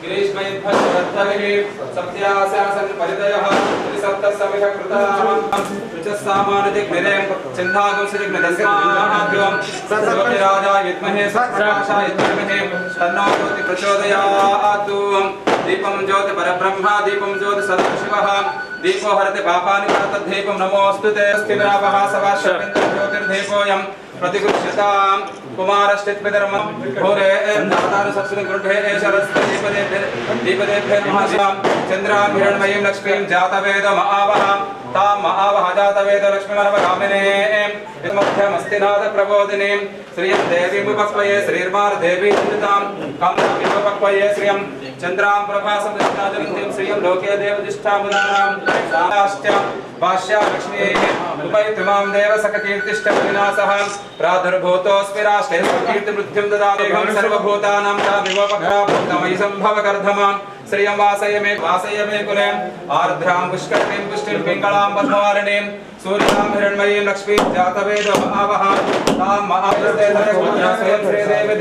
गिरेशमय भद्रतरे सत्यासासन परिदयः त्रिसत्तसमेह कृतं विचस्सामानजग्नदयं चिन्धागमसजग्नदस्माद्यं सर्वराजा विद्महे सत्राक्षा यत्मने तन्नोति प्रचोदयात् दीपं ज्योति परब्रह्मा दीपं ज्योति सत्यशिवः दीपो हरति पापानि परतद्धीपं नमोऽस्तु ते स्थिरावः सवा ज्योतिर्दीपोऽयं प्रतिगृह्यताम् कुमारश्चित्पितरमं घोरे दातानु सत्सुनि गृहे एषरस्ते दीपदेभ्य दीपदेभ्य नमः चन्द्रां हिरण्मयीं लक्ष्मीं जातवेदम आवह तां महावह जातवेद लक्ष्मीमनवगामिने यन्मध्यमस्तिनाथ प्रबोधिनीं श्रियं देवीमुपक्वये श्रीर्मार्देवी चिन्तां कमलमिमुपक्वये श्रियं चन्द्रां प्रभासं श्रियं लोके देवदिष्ठामुदानां साश्च भाष्या लक्ष्मीः उपैतुमां देव सककीर्तिष्टविनाशः प्रादुर्भूतोऽस्मि राष्ट्रे कीर्तिवृद्धिं ददाति सर्वभूतानां च विवपक्रामयि सम्भवकर्धमान् श्रियं वासय मे वासय मे कुले आर्द्रां पुष्करणीं पुष्टिं पिङ्गलां पद्मवारिणीं सूर्यां हिरण्मयीं लक्ष्मीं जातवेदो आवह तां महाविस्ते स्वयं श्रीदेवी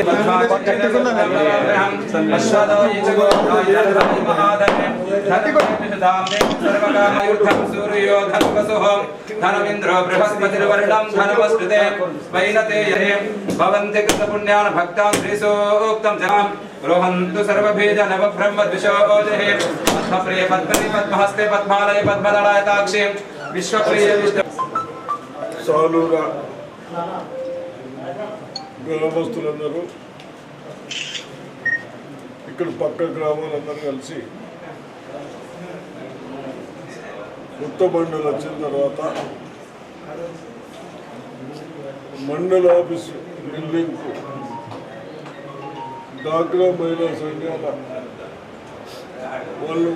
अश्वदायि च गोत्राय महाधने धनपतिधाम्ने सर्वकामयुद्धं सूर्यो धनवसुः धनमिन्द्रो बृहस्पतिर्वर्णं धनमस्कृते वैनते यहे भवन्ति कृतपुण्यान् भक्तान् श्रीसोक्तं जनां रोहन्तु सर्वभेज नवब्रह्मद्विषो ओजहे पद्मप्रिय पद्मनि पद्महस्ते पद्मालय पद्मदलायताक्षी विश्वप्रिय विष्णु సాలుగా గ్రామస్తులందరూ ఇక్కడ పక్క గ్రామాలందరూ కలిసి కొత్త బండలు వచ్చిన తర్వాత మండల ఆఫీస్ బిల్డింగ్కు డాక్రా మహిళా సంఘాల వాళ్ళు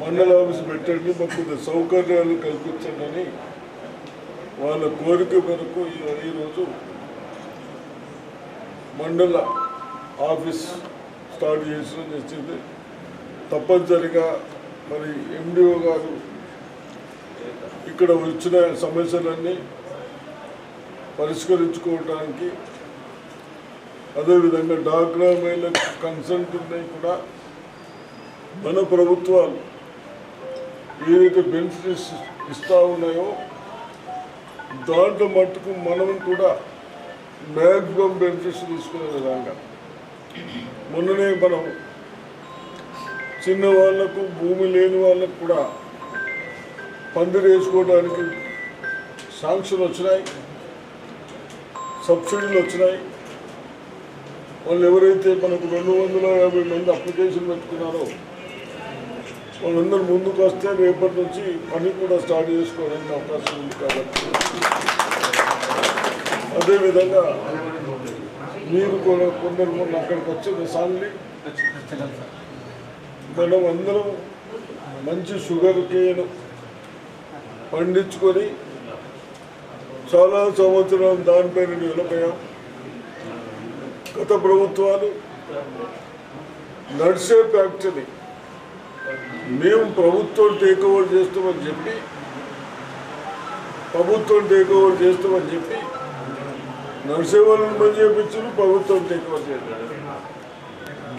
మండల ఆఫీస్ పెట్టండి మాకు సౌకర్యాలు కల్పించండి వాళ్ళ కోరిక మేరకు ఈ- ఈరోజు మండల ఆఫీస్ స్టార్ట్ చేసిన నిశ్చిత తప్పనిసరిగా మరి ఎండిఓ గారు ఇక్కడ వచ్చిన సమస్యలన్నీ పరిష్కరించుకోవడానికి అదేవిధంగా డాక్రా మహిళలకు కన్సెంట్ ఉన్నాయి కూడా. మన ప్రభుత్వాలు ఏదైతే బెనిఫిట్స్ ఇస్తూ ఉన్నాయో దాంట్లో మట్టుకు మనం కూడా మ్యాక్సిమం బెనిఫిట్స్ తీసుకునే విధంగా. మొన్ననే మనం చిన్నవాళ్ళకు భూమి లేని వాళ్ళకు కూడా పందిరి వేసుకోవడానికి శాంక్షన్ వచ్చినాయి సబ్సిడీలు వచ్చినాయి. వాళ్ళు ఎవరైతే మనకు రెండు వందల యాభై మంది అప్లికేషన్ పెట్టుకున్నారో వాళ్ళందరూ ముందుకు వస్తే రేపటి నుంచి పని కూడా స్టార్ట్ చేసుకోవడానికి అవకాశం ఉంది కాబట్టి. అదేవిధంగా మీరు కూడా కొందరు మొన్న అక్కడికి వచ్చిన సాంగ్లీ మనం అందరం మంచి షుగర్ కేన్ పండించుకొని చాలా సంవత్సరం దానిపైన డెవలప్ అయ్యాం గత ప్రభుత్వాలు నడిసే ఫ్యాక్టరీ. మేము ప్రభుత్వం టేక్ ఓవర్ చేస్తామని చెప్పి ప్రభుత్వం టేక్ ఓవర్ చేస్తామని చెప్పి నడిసే వాళ్ళని పని చేయించారు ప్రభుత్వం టేక్ ఓవర్ చేయాలి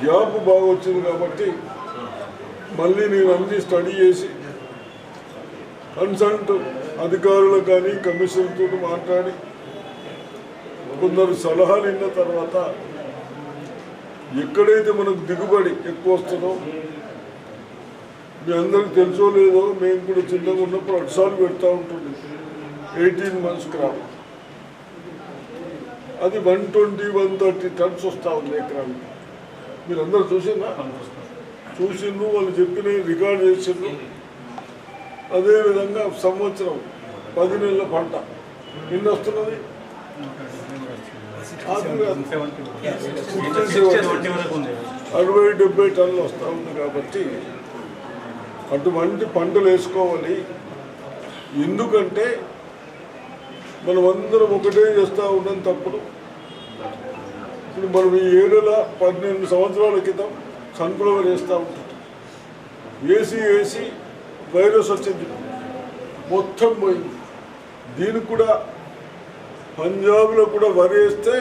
గ్యాప్ బాగా వచ్చింది కాబట్టి మళ్ళీ నేను అన్ని స్టడీ చేసి కన్సల్ట్ అధికారులు కానీ కమిషన్తో మాట్లాడి కొందరు సలహాలు ఇన్న తర్వాత ఎక్కడైతే మనకు దిగుబడి ఎక్కువ వస్తుందో మీ అందరికి తెలుసో లేదో మేము కూడా చిన్నగా ఉన్నప్పుడు అటుసార్లు పెడతా ఉంటుంది ఎయిటీన్ మంత్స్ క్రాప్. అది one twenty one thirty tons వస్తూ ఉంది ఎకరానికి. మీరు అందరు చూసిందా చూసిండ్రు వాళ్ళు చెప్పిన రికార్డ్ చేసిండ్రు. అదేవిధంగా సంవత్సరం పది నెలల పంట. ఎన్ని వస్తున్నది? అరవై డెబ్బై టన్నులు వస్తూ ఉంది కాబట్టి అటువంటి పంటలు వేసుకోవాలి. ఎందుకంటే మనం అందరం ఒకటే చేస్తూ ఉండడం తప్పుడు ఇప్పుడు మనం ఈ ఏరియాలో పన్నెండు సంవత్సరాల క్రితం సన్ఫ్లవర్ వేస్తూ ఉంటాం. వేసి వేసి వైరస్ వచ్చింది. మొత్తం పోయింది. దీనికి కూడా పంజాబ్లో కూడా వరి వేస్తే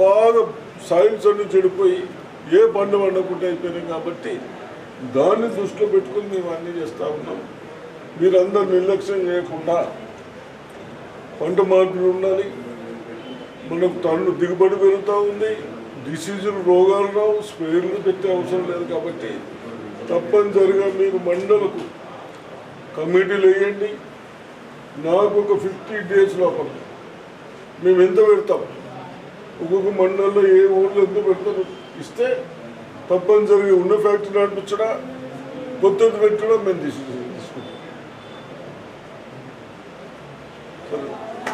బాగా సైన్స్ అన్ని చెడిపోయి ఏ పంట పండకుండా అయిపోయినాయి కాబట్టి దాన్ని దృష్టిలో పెట్టుకుని మేము అన్నీ చేస్తూ ఉన్నాం. మీరందరూ నిర్లక్ష్యం చేయకుండా పంట మార్పులు ఉండాలి. మనకు తండ్రి దిగుబడి పెరుగుతూ ఉంది. డిసీజులు రోగాలు రావు. స్ప్రేలు పెట్టే అవసరం లేదు కాబట్టి తప్పనిసరిగా మీరు మండలకు కమిటీలు వేయండి. నాకు ఒక ఫిఫ్టీ డేస్ లోపల మేము ఎంత పెడతాం? ఒక్కొక్క మండలంలో ఏ ఊళ్ళో ఎంత పెడతాం ఇస్తే తప్పనిసరిగా ఉన్న ఫ్యాక్టరీ నడిపించడా? కొత్తది పెట్టడం మేము తీసుకుంటాం. సరే.